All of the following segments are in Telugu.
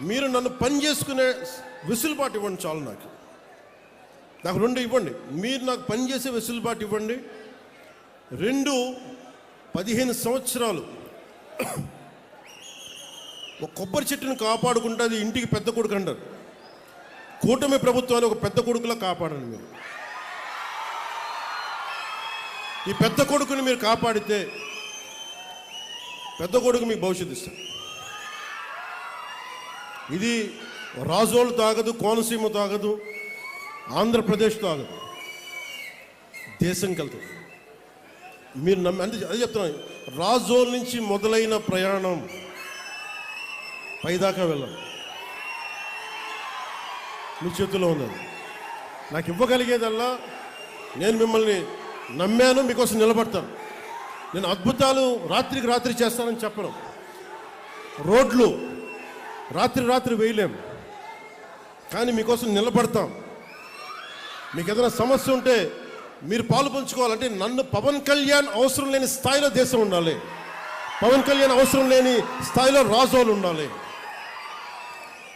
మీరు నన్ను పని చేసుకునే వెసులుబాటు ఇవ్వండి చాలు నాకు. నాకు రెండు ఇవ్వండి. మీరు నాకు పని చేసే వెసులుబాటు ఇవ్వండి. రెండు పదిహేను సంవత్సరాలు ఒక కొబ్బరి చెట్టును కాపాడుకుంటే అది ఇంటికి పెద్ద కొడుకు అంటారు. కూటమి ప్రభుత్వాన్ని ఒక పెద్ద కొడుకులా కాపాడండి మీరు. ఈ పెద్ద కొడుకుని మీరు కాపాడితే పెద్ద కొడుకు మీకు భవిష్యత్తు ఇస్తారు ఇది రాజోలు తాగదు కోనసీమ తాగదు ఆంధ్రప్రదేశ్ తాగదు. దేశంకి వెళ్తుంది మీరు నమ్మి అంటే అదే చెప్తున్నాను. రాజోల్ నుంచి మొదలైన ప్రయాణం పైదాకా వెళ్ళాలి. మీ చేతిలో ఉన్నది. నాకు ఇవ్వగలిగేదల్లా నేను మిమ్మల్ని నమ్మాను మీకోసం నిలబడతాను. నేను అద్భుతాలు రాత్రికి రాత్రి చేస్తానని చెప్పను. రోడ్లు రాత్రి రాత్రి వేయలేం. కానీ మీకోసం నిలబడతాం. మీకు ఏదైనా సమస్య ఉంటే మీరు పాలు పంచుకోవాలంటే నన్ను పవన్ కళ్యాణ్ అవసరం లేని స్థాయిలో దేశం ఉండాలి. పవన్ కళ్యాణ్ అవసరం లేని స్థాయిలో రాజోలు ఉండాలి.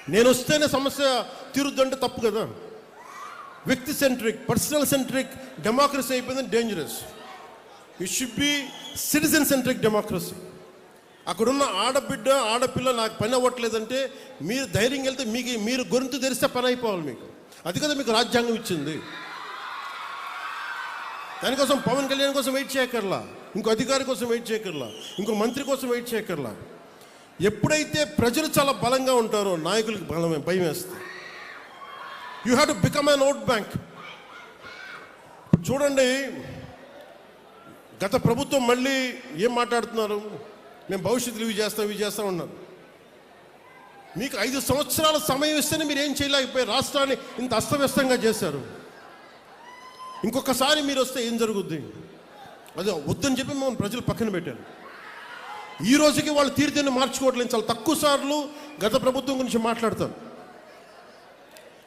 నేను వస్తేనే సమస్య తీరుద్దంటే తప్పు కదా. వ్యక్తి సెంట్రిక్ పర్సనల్ సెంట్రిక్ డెమోక్రసీ అయిపోయింది dangerous. It should be citizen centric democracy అక్కడున్న ఆడబిడ్డ ఆడపిల్ల నాకు పని అవ్వట్లేదంటే మీరు ధైర్యం వెళ్తే మీకు మీరు గొంతు తెరిస్తే పని అయిపోవాలి మీకు. అది కదా మీకు రాజ్యాంగం ఇచ్చింది. దానికోసం పవన్ కళ్యాణ్ కోసం వెయిట్ చేయకర్లా ఇంకో అధికారి కోసం వెయిట్ చేయకర్లా ఇంకో మంత్రి కోసం వెయిట్ చేయకర్లా ఎప్పుడైతే ప్రజలు చాలా బలంగా ఉంటారో నాయకులకు బలమే భయం వేస్తుంది. You have to become an vote bank చూడండి గత ప్రభుత్వం మళ్ళీ ఏం మాట్లాడుతున్నారు? మేము భవిష్యత్తులో ఇవి చేస్తాం ఇవి చేస్తాం ఉన్నారు మీకు ఐదు సంవత్సరాల సమయం ఇస్తేనే మీరు ఏం చేయలేకపోయి రాష్ట్రాన్ని ఇంత అస్తవ్యస్తంగా చేశారు. ఇంకొకసారి మీరు వస్తే ఏం జరుగుద్ది? అదే వద్దని చెప్పి మనం ప్రజలు పక్కన పెట్టారు. ఈ రోజుకి వాళ్ళు తీర్థాన్ని మార్చుకోవట్లేదు. చాలా తక్కువ సార్లు గత ప్రభుత్వం గురించి మాట్లాడతారు.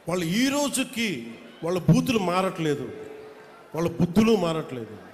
వాళ్ళు ఈ రోజుకి వాళ్ళ బూతులు మారట్లేదు. వాళ్ళ బుద్ధులు మారట్లేదు.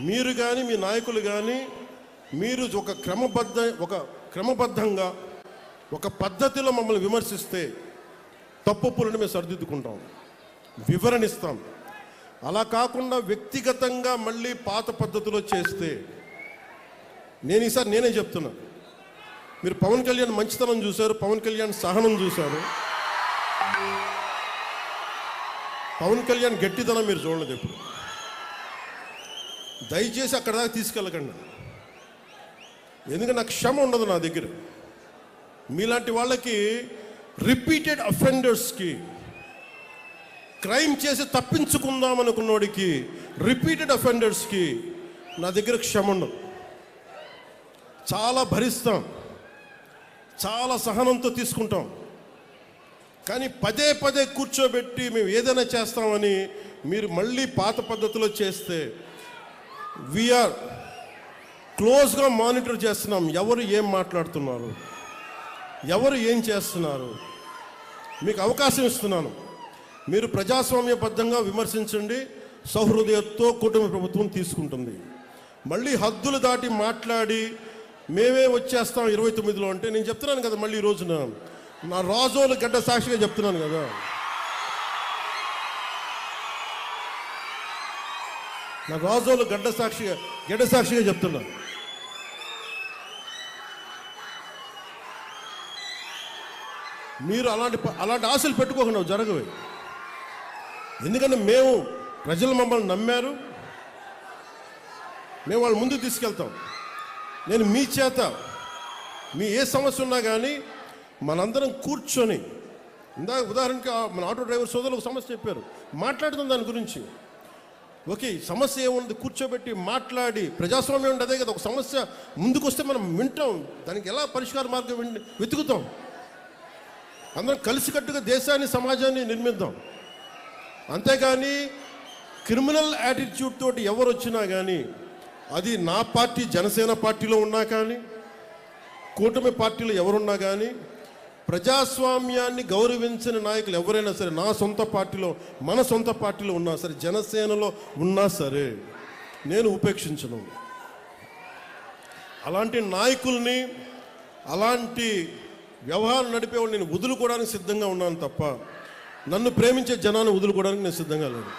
మీరు కానీ మీ నాయకులు కానీ మీరు ఒక క్రమబద్ధ ఒక క్రమబద్ధంగా ఒక పద్ధతిలో మమ్మల్ని విమర్శిస్తే తప్పు తప్పులను మేము సరిదిద్దుకుంటాం. వివరణిస్తాం అలా కాకుండా వ్యక్తిగతంగా మళ్ళీ పాత పద్ధతిలో చేస్తే నేను ఈసారి నేనే చెప్తున్నా. మీరు పవన్ కళ్యాణ్ మంచితనం చూశారు పవన్ కళ్యాణ్ సహనం చూశారు. పవన్ కళ్యాణ్ గట్టితనం మీరు చూడలేదు ఎప్పుడు. దయచేసి అక్కడ దాకా తీసుకెళ్ళకండి. ఎందుకంటే నాకు క్షమ ఉండదు నా దగ్గర. మీలాంటి వాళ్ళకి రిపీటెడ్ అఫెండర్స్కి క్రైమ్ చేసి తప్పించుకుందాం అనుకున్నోడికి రిపీటెడ్ అఫెండర్స్కి నా దగ్గర క్షమ ఉండదు. చాలా భరిస్తాం. చాలా సహనంతో తీసుకుంటాం. కానీ పదే పదే కూర్చోబెట్టి మేము ఏదైనా చేస్తామని మీరు మళ్ళీ పాత పద్ధతిలో చేస్తే వీఆర్ క్లోజ్గా మానిటర్ చేస్తున్నాం. ఎవరు ఏం మాట్లాడుతున్నారు? ఎవరు ఏం చేస్తున్నారు? మీకు అవకాశం ఇస్తున్నాను. మీరు ప్రజాస్వామ్యబద్ధంగా విమర్శించండి. సౌహృదయతో కూటమి ప్రభుత్వం తీసుకుంటుంది. మళ్ళీ హద్దులు దాటి మాట్లాడి మేమే వచ్చేస్తాం ఇరవై తొమ్మిదిలో అంటే నేను చెప్తున్నాను కదా మళ్ళీ ఈ రోజున. నా రాజోలు గడ్డ సాక్షిగా చెప్తున్నాను కదా. నా రాజోలు గడ్డ సాక్షిగా గడ్డ సాక్షిగా చెప్తున్నా. మీరు అలాంటి అలాంటి ఆశలు పెట్టుకోకుండా జరగవు. ఎందుకంటే మేము ప్రజలు మమ్మల్ని నమ్మారు. మేము వాళ్ళ ముందుకు తీసుకెళ్తాం. నేను మీ చేత మీ ఏ సమస్య ఉన్నా కానీ మనందరం కూర్చొని ఇందాక ఉదాహరణకి మన ఆటో డ్రైవర్ సోదరులకు సమస్య చెప్పారు. మాట్లాడుతాం దాని గురించి. ఓకే సమస్య ఏముంది? కూర్చోబెట్టి మాట్లాడి. ప్రజాస్వామ్యం అంటే అదే కదా ఒక సమస్య ముందుకొస్తే మనం వింటాం. దానికి ఎలా పరిష్కార మార్గం వెతుకుతాం? అందరం కలిసికట్టుగా దేశాన్ని సమాజాన్ని నిర్మిద్దాం. అంతేగాని క్రిమినల్ యాటిట్యూడ్ తోటి ఎవరు వచ్చినా కానీ అది నా పార్టీ జనసేన పార్టీలో ఉన్నా కానీ కూటమి పార్టీలో ఎవరున్నా కానీ ప్రజాస్వామ్యాన్ని గౌరవించిన నాయకులు ఎవరైనా సరే నా సొంత పార్టీలో మన సొంత పార్టీలో ఉన్నా సరే జనసేనలో ఉన్నా సరే నేను ఉపేక్షించను. అలాంటి నాయకుల్ని అలాంటి వ్యవహారం నడిపేవాళ్ళు నేను వదులుకోవడానికి సిద్ధంగా ఉన్నాను తప్ప నన్ను ప్రేమించే జనాన్ని వదులుకోవడానికి నేను సిద్ధంగా లేను.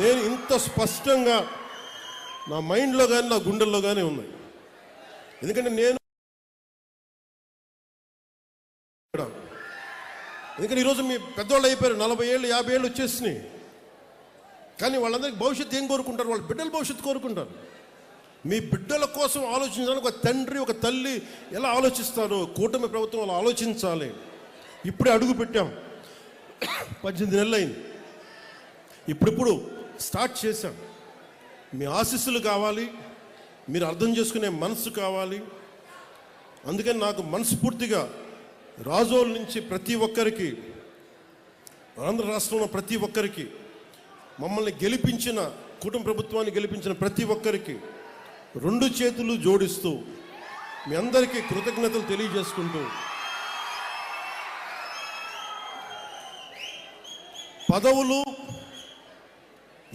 నేను ఇంత స్పష్టంగా నా మైండ్లో కానీ నా గుండెల్లో కానీ ఉన్నాయి. ఎందుకంటే నేను ఎందుకంటే ఈరోజు మీ పెద్దవాళ్ళు అయిపోయారు నలభై ఏళ్ళు యాభై ఏళ్ళు వచ్చేసినాయి. కానీ వాళ్ళందరికీ భవిష్యత్తు ఏం కోరుకుంటారు? వాళ్ళ బిడ్డల భవిష్యత్తు కోరుకుంటారు. మీ బిడ్డల కోసం ఆలోచించడానికి ఒక తండ్రి ఒక తల్లి ఎలా ఆలోచిస్తారు కూటమి ప్రభుత్వం వాళ్ళు ఆలోచించాలి. ఇప్పుడే అడుగు పెట్టాం. పద్దెనిమిది నెలలు అయింది. ఇప్పుడిప్పుడు స్టార్ట్ చేశాం. మీ ఆశీస్సులు కావాలి మీరు అర్థం చేసుకునే మనసు కావాలి. అందుకని నాకు మనస్ఫూర్తిగా రాజోల నుంచి ప్రతి ఒక్కరికి ఆంధ్ర రాష్ట్రంలో ప్రతి ఒక్కరికి మమ్మల్ని గెలిపించిన కుటుంబ ప్రభుత్వాన్ని గెలిపించిన ప్రతి ఒక్కరికి రెండు చేతులు జోడిస్తూ మీ అందరికీ కృతజ్ఞతలు తెలియజేసుకుంటూ పదవులు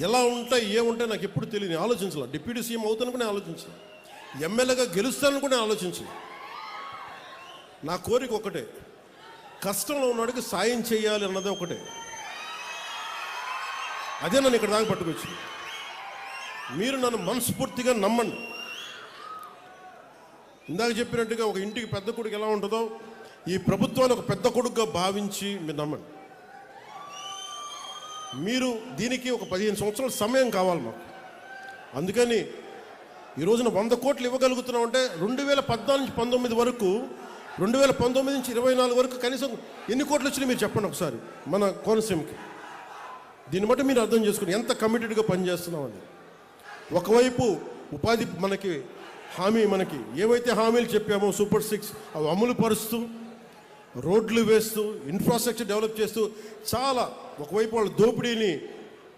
ఎలా ఉంటాయి ఏముంటాయి నాకు ఎప్పుడు తెలియని ఆలోచించాలి. డిప్యూటీ సీఎం అవుతాను కూడా ఆలోచించాను ఎమ్మెల్యేగా గెలుస్తాను కూడా ఆలోచించాలి. నా కోరిక ఒకటే. కష్టంలో ఉన్నవాడికి సాయం చేయాలి అన్నది ఒకటే. అదే నన్ను ఇక్కడ దాకా పట్టుకొచ్చింది. మీరు నన్ను మనస్ఫూర్తిగా నమ్మండి. ఇందాక చెప్పినట్టుగా ఒక ఇంటికి పెద్ద కొడుకు ఎలా ఉంటుందో ఈ ప్రభుత్వాన్ని ఒక పెద్ద కొడుకుగా భావించి మీరు నమ్మండి. మీరు దీనికి ఒక పదిహేను సంవత్సరాల సమయం కావాలి మాకు. అందుకని ఈ రోజున వంద కోట్లు ఇవ్వగలుగుతున్నాం అంటే రెండు వేల పద్నాలుగు నుంచి పంతొమ్మిది వరకు రెండు వేల పంతొమ్మిది నుంచి ఇరవై నాలుగు వరకు కనీసం ఎన్ని కోట్లు వచ్చినాయి మీరు చెప్పండి ఒకసారి మన కోనసీమకి. దీన్ని బట్టి మీరు అర్థం చేసుకుని ఎంత కమిటెడ్గా పనిచేస్తున్నామని ఒకవైపు ఉపాధి మనకి హామీ మనకి ఏవైతే హామీలు చెప్పామో సూపర్ సిక్స్ అవి అమలు పరుస్తూ రోడ్లు వేస్తూ ఇన్ఫ్రాస్ట్రక్చర్ డెవలప్ చేస్తూ చాలా ఒకవైపు వాళ్ళ దోపిడీని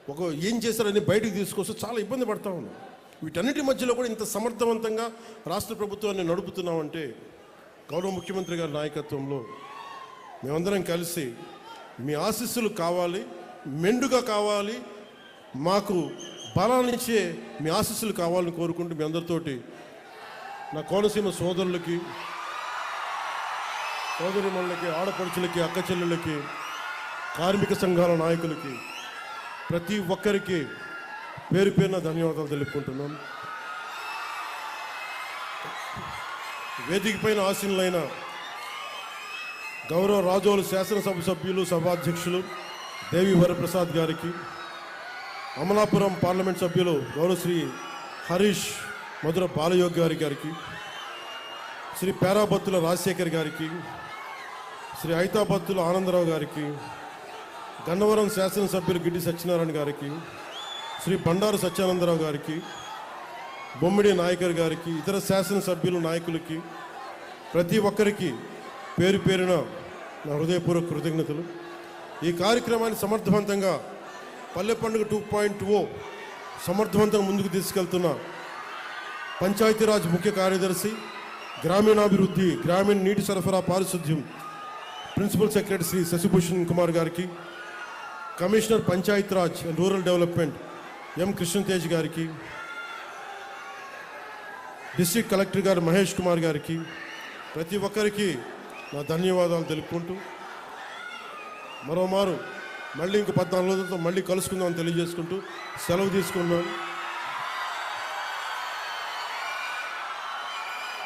ఒక ఏం చేశారని బయటకు తీసుకొస్తూ చాలా ఇబ్బంది పడతా ఉన్నాం. వీటన్నిటి మధ్యలో కూడా ఇంత సమర్థవంతంగా రాష్ట్ర ప్రభుత్వాన్ని నడుపుతున్నామంటే గౌరవ ముఖ్యమంత్రి గారి నాయకత్వంలో మేమందరం కలిసి మీ ఆశీస్సులు కావాలి మెండుగా కావాలి మాకు బలాన్నిచ్చే మీ ఆశీస్సులు కావాలని కోరుకుంటూ మీ అందరితోటి నా కోనసీమ సోదరులకి సోదరిమణులకి ఆడపడుచులకి అక్క చెల్లెళ్ళకి కార్మిక సంఘాల నాయకులకి ప్రతి ఒక్కరికి పేరు పేరున ధన్యవాదాలు తెలుపుకుంటున్నాను వేదిక పైన ఆశీనులైన గౌరవ రాజోలు శాసనసభ సభ్యులు సభాధ్యక్షులు దేవి వరప్రసాద్ గారికి అమలాపురం పార్లమెంట్ సభ్యులు గౌరవ శ్రీ హరీష్ మధుర బాలయోగ్ గారి గారికి శ్రీ పేరాబత్తుల రాజశేఖర్ గారికి శ్రీ ఐతాబత్తుల ఆనందరావు గారికి గన్నవరం శాసనసభ్యులు గిడ్డి సత్యనారాయణ గారికి శ్రీ బండారు సత్యానందరావు గారికి బొమ్మిడి నాయకర్ గారికి ఇతర శాసనసభ్యులు నాయకులకి ప్రతి ఒక్కరికి పేరు పేరున నా హృదయపూర్వక కృతజ్ఞతలు. ఈ కార్యక్రమాన్ని సమర్థవంతంగా పల్లె పండుగ టూ పాయింట్ ఓ సమర్థవంతంగా ముందుకు తీసుకెళ్తున్న పంచాయతీరాజ్ ముఖ్య కార్యదర్శి గ్రామీణాభివృద్ధి గ్రామీణ నీటి సరఫరా పారిశుద్ధ్యం ప్రిన్సిపల్ సెక్రటరీ శ్రీ శశిభూషణ్ కుమార్ గారికి commissioner Panchayat Raj and rural development M Krishnatej గారికి డిస్ట్రిక్ట్ కలెక్టర్ గారు మహేష్ కుమార్ గారికి ప్రతి ఒక్కరికి నా ధన్యవాదాలు తెలుపుకుంటూ మరోమారు మళ్ళీ ఇంక పద్నాలుగు రోజులతో మళ్ళీ కలుసుకుందామని తెలియజేసుకుంటూ సెలవు తీసుకున్నాను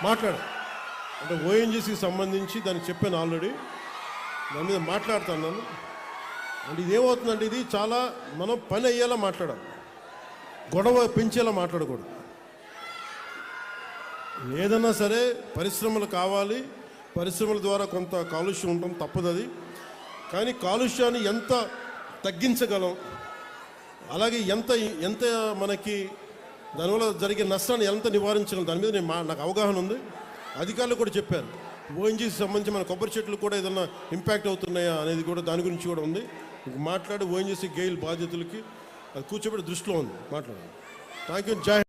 మాట్లాడు. అంటే ఓఎన్జీసీకి సంబంధించి దానికి చెప్పాను ఆల్రెడీ. దాని మీద మాట్లాడుతున్నాను అంటే ఇది ఏమవుతుందంటే ఇది చాలా మనం పని అయ్యేలా మాట్లాడాలి. గొడవ పెంచేలా మాట్లాడకూడదు. ఏదన్నా సరే పరిశ్రమలు కావాలి. పరిశ్రమల ద్వారా కొంత కాలుష్యం ఉండడం తప్పదు అది కానీ కాలుష్యాన్ని ఎంత తగ్గించగలం? అలాగే ఎంత ఎంత మనకి దానివల్ల జరిగే నష్టాన్ని ఎంత నివారించగలం? దాని మీద నేను మా నాకు అవగాహన ఉంది. అధికారులు కూడా చెప్పారు. ఓఎన్జీసీ సంబంధించి మన కొబ్బరి చెట్లు కూడా ఏదైనా ఇంపాక్ట్ అవుతున్నాయా అనేది కూడా దాని గురించి కూడా ఉంది. మాట్లాడి ఓఎన్జీసీ గెయిల్ బాధ్యతలకి అది కూర్చోబెట్టి దృష్టిలో ఉంది. మాట్లాడండి. థ్యాంక్ యూ జై